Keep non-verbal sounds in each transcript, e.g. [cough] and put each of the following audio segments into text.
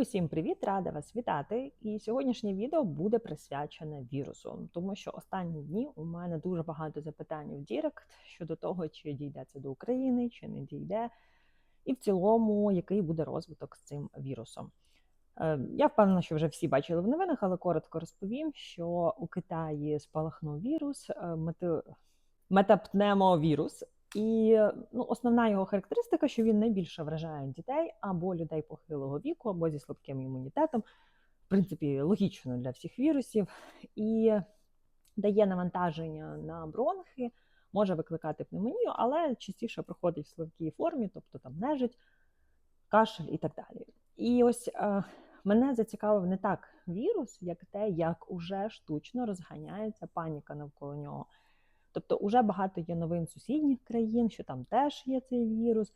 Усім привіт, рада вас вітати. І сьогоднішнє відео буде присвячене вірусу, тому що останні дні у мене дуже багато запитань в Дірект щодо того, чи дійде це до України, чи не дійде, і в цілому, який буде розвиток з цим вірусом. Е, Я впевнена, що вже всі бачили в новинах, але коротко розповім, що у Китаї спалахнув вірус е, мети... метапнемовірус. І ну, основна його характеристика, що він найбільше вражає дітей або людей похилого віку, або зі слабким імунітетом. В принципі, логічно для всіх вірусів, і дає навантаження на бронхи, може викликати пневмонію, але частіше проходить в слабкій формі, тобто там нежить, кашель і так далі. І ось е, мене зацікавив не так вірус, як те, як уже штучно розганяється паніка навколо нього. Тобто, уже багато є новин сусідніх країн, що там теж є цей вірус.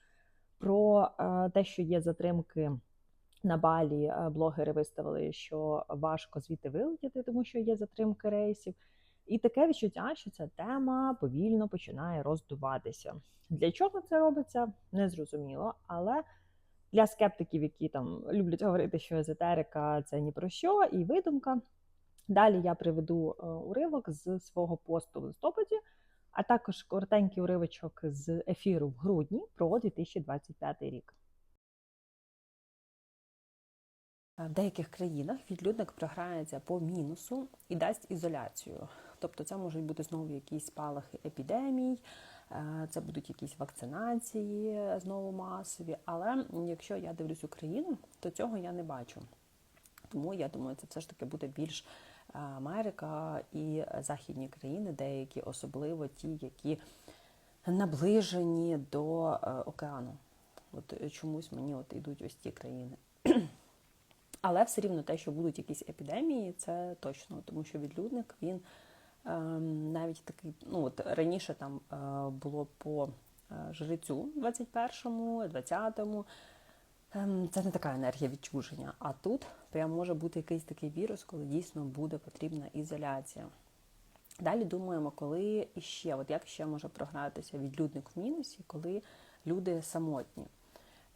Про е, те, що є затримки на балі, е, блогери виставили, що важко звідти вилетіти, тому що є затримки рейсів. І таке відчуття, що ця тема повільно починає роздуватися. Для чого це робиться, незрозуміло, але для скептиків, які там люблять говорити, що езотерика це ні про що, і видумка. Далі я приведу е, уривок з свого посту в листопаді, а також коротенький уривочок з ефіру в грудні про 2025 рік. В деяких країнах відлюдник програється по мінусу і дасть ізоляцію. Тобто це можуть бути знову якісь спалахи епідемій, е, це будуть якісь вакцинації знову масові. Але якщо я дивлюсь Україну, то цього я не бачу. Тому я думаю, це все ж таки буде більш Америка і західні країни, деякі, особливо ті, які наближені до е, океану. От чомусь мені от йдуть ось ті країни. [clears throat] Але все рівно те, що будуть якісь епідемії, це точно, тому що відлюдник він ем, навіть такий, ну от раніше там е, було по е, жрицю 21-му, 20-му. Ем, це не така енергія відчуження. А тут прям може бути якийсь такий вірус, коли дійсно буде потрібна ізоляція. Далі думаємо, коли іще, от як ще може програтися відлюдник в мінусі, коли люди самотні.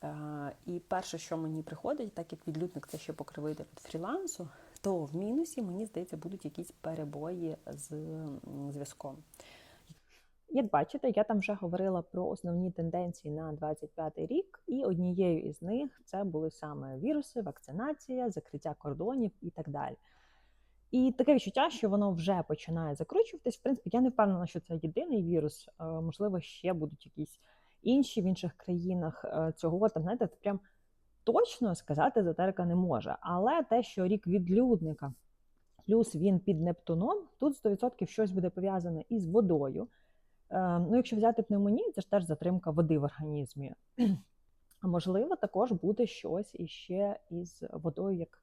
Е, і перше, що мені приходить, так як відлюдник це ще покривитель фрілансу, то в мінусі, мені здається, будуть якісь перебої з зв'язком. Як бачите, я там вже говорила про основні тенденції на 25 рік, і однією із них це були саме віруси, вакцинація, закриття кордонів і так далі. І таке відчуття, що воно вже починає закручуватись. В принципі, я не впевнена, що це єдиний вірус. Е, можливо, ще будуть якісь інші в інших країнах е, цього там, знаєте, прям точно сказати езотерика не може. Але те, що рік відлюдника, плюс він під Нептуном, тут 100% щось буде пов'язане із водою. Е, ну, Якщо взяти пневмонію, це ж теж затримка води в організмі. [clears throat] А можливо, також буде щось іще із водою, як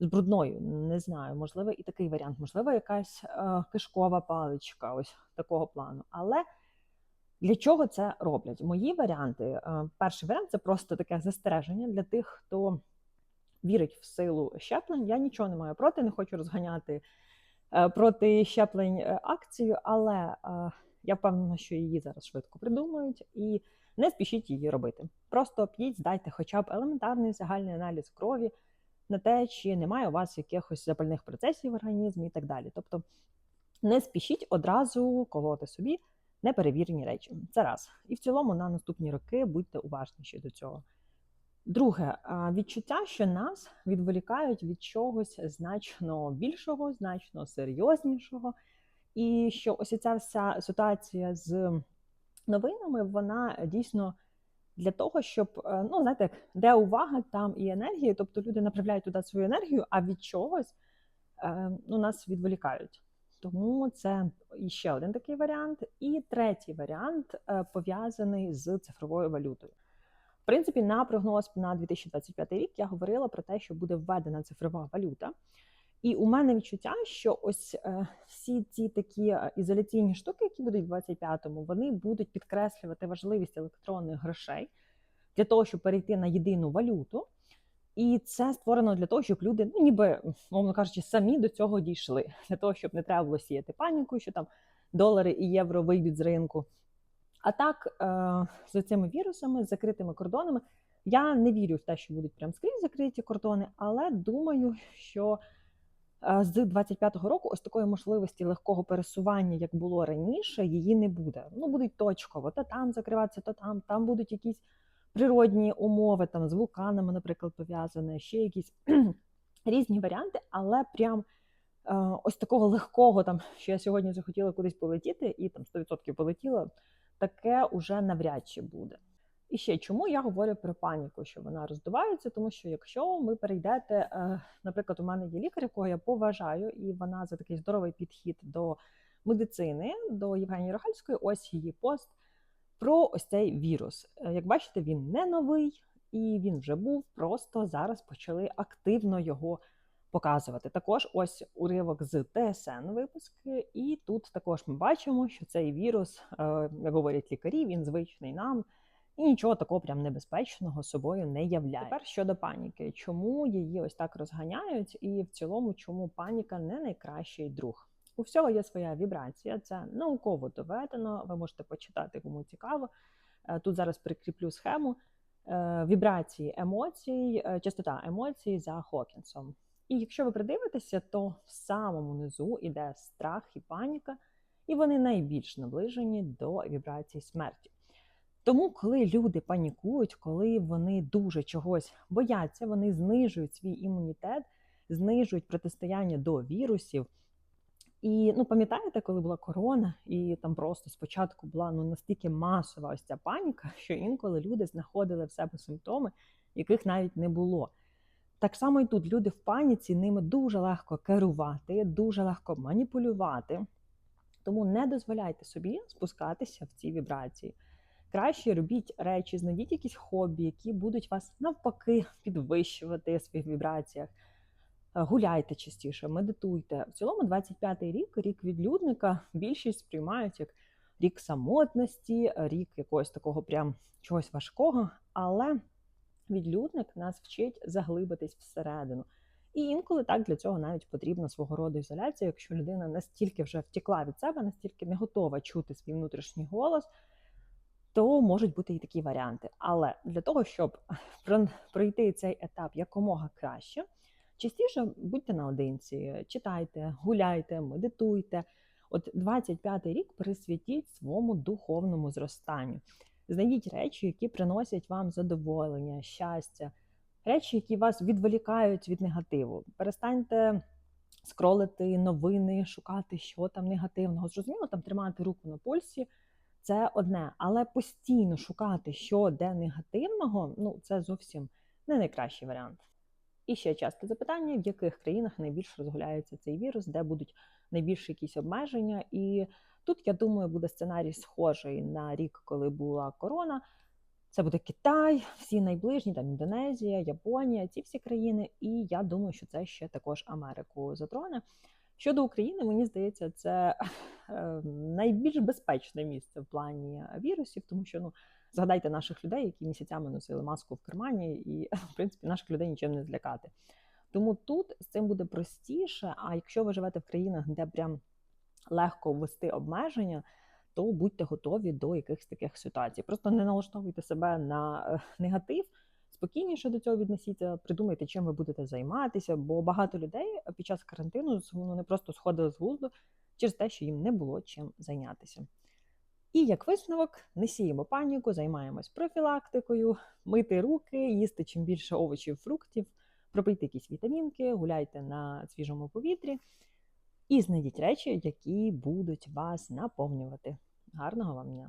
з брудною. Не знаю, можливо, і такий варіант, можливо, якась е, кишкова паличка, ось такого плану. Але для чого це роблять? Мої варіанти. Е, перший варіант це просто таке застереження для тих, хто вірить в силу щеплень. Я нічого не маю проти, не хочу розганяти е, проти щеплень акцію, але. Я впевнена, що її зараз швидко придумають, і не спішіть її робити. Просто п'їть, здайте хоча б елементарний загальний аналіз крові на те, чи немає у вас якихось запальних процесів в організмі і так далі. Тобто не спішіть одразу колоти собі неперевірені речі. Це раз. І в цілому на наступні роки будьте уважніші до цього. Друге, відчуття, що нас відволікають від чогось значно більшого, значно серйознішого. І що ось ця вся ситуація з новинами, вона дійсно для того, щоб е, ну знаєте, де увага, там і енергія. Тобто люди направляють туди свою енергію, а від чогось е, ну, нас відволікають. Тому це ще один такий варіант. І третій варіант е, пов'язаний з цифровою валютою. В принципі, на прогноз на 2025 рік я говорила про те, що буде введена цифрова валюта. І у мене відчуття, що ось е, всі ці такі е, ізоляційні штуки, які будуть в 25-му, вони будуть підкреслювати важливість електронних грошей для того, щоб перейти на єдину валюту. І це створено для того, щоб люди, ну ніби, мовно кажучи, самі до цього дійшли, для того, щоб не треба було сіяти паніку, що там долари і євро вийдуть з ринку. А так, е, з цими вірусами, з закритими кордонами, Я не вірю в те, що будуть прям скрізь закриті кордони, але думаю, що з 25-го року ось такої можливості легкого пересування, як було раніше, її не буде. Ну, будуть точково, то там закриватися, то там, там будуть якісь природні умови, там з вулканами, наприклад, пов'язане, ще якісь [clears throat] різні варіанти, але прям е, ось такого легкого, там, що я сьогодні захотіла кудись полетіти, і там 100% полетіла, таке уже навряд чи буде. І ще чому я говорю про паніку, що вона роздувається, тому що якщо ви перейдете, е, наприклад, у мене є лікар, якого я поважаю, і вона за такий здоровий підхід до медицини, до Євгенії Рогальської, ось її пост про ось цей вірус. Е, Як бачите, він не новий і він вже був. Просто зараз почали активно його показувати. Також ось уривок з ТСН випуски, і тут також ми бачимо, що цей вірус, е, як говорять лікарі, він звичний нам. І нічого такого прям небезпечного собою не являє. Тепер щодо паніки, чому її ось так розганяють, і в цілому, чому паніка не найкращий друг? У всього є своя вібрація, це науково доведено. Ви можете почитати, кому цікаво. Е, Тут зараз прикріплю схему е, вібрації емоцій, е, частота емоцій за Хокінсом. І якщо ви придивитеся, то в самому низу іде страх і паніка, і вони найбільш наближені до вібрацій смерті. Тому, коли люди панікують, коли вони дуже чогось бояться, вони знижують свій імунітет, знижують протистояння до вірусів. І ну пам'ятаєте, коли була корона, і там просто спочатку була ну настільки масова ось ця паніка, [laughs] що інколи люди знаходили в себе симптоми, яких навіть не було. Так само і тут люди в паніці ними дуже легко керувати, дуже легко маніпулювати. Тому не дозволяйте собі спускатися в ці вібрації. Краще робіть речі, знайдіть якісь хобі, які будуть вас навпаки підвищувати в своїх вібраціях. Е, Гуляйте частіше, медитуйте. В цілому, 25-й рік, рік відлюдника, більшість сприймають як рік самотності, рік якогось такого прям чогось важкого. Але відлюдник нас вчить заглибитись всередину. І інколи так для цього навіть потрібна свого роду ізоляція, якщо людина настільки вже втекла від себе, настільки не готова чути свій внутрішній голос, то можуть бути і такі варіанти. Але для того, щоб [laughs] пройти цей етап якомога краще, частіше будьте наодинці, читайте, гуляйте, медитуйте. От 25-й рік присвятіть своєму духовному зростанню. Знайдіть речі, які приносять вам задоволення, щастя, речі, які вас відволікають від негативу. Перестаньте скролити новини, шукати, що там негативного. Зрозуміло, там тримати руку на пульсі це одне, але постійно шукати, що де негативного, ну це зовсім не найкращий варіант. І ще часто запитання, в яких країнах найбільш розгуляється цей вірус, де будуть найбільші якісь обмеження. І тут, я думаю, буде сценарій схожий на рік, коли була корона. Це буде Китай, всі найближні, там Індонезія, Японія, ці всі країни. І я думаю, що це ще також Америку затроне. Щодо України, мені здається, це [laughs] е, найбільш безпечне місце в плані вірусів, тому що ну згадайте наших людей, які місяцями носили маску в кармані, і [laughs] в принципі наших людей нічим не злякати. Тому тут з цим буде простіше. А якщо ви живете в країнах, де прям легко ввести обмеження, то будьте готові до якихось таких ситуацій. Просто не налаштовуйте себе на е, негатив. Спокійніше до цього віднесіться, придумайте, чим ви будете займатися, бо багато людей під час карантину ну, не просто сходили з глузду через те, що їм не було чим зайнятися. І як висновок, не сіємо паніку, займаємось профілактикою, мити руки, їсти чим більше овочів, фруктів, пропийте якісь вітамінки, гуляйте на свіжому повітрі і знайдіть речі, які будуть вас наповнювати. Гарного вам дня!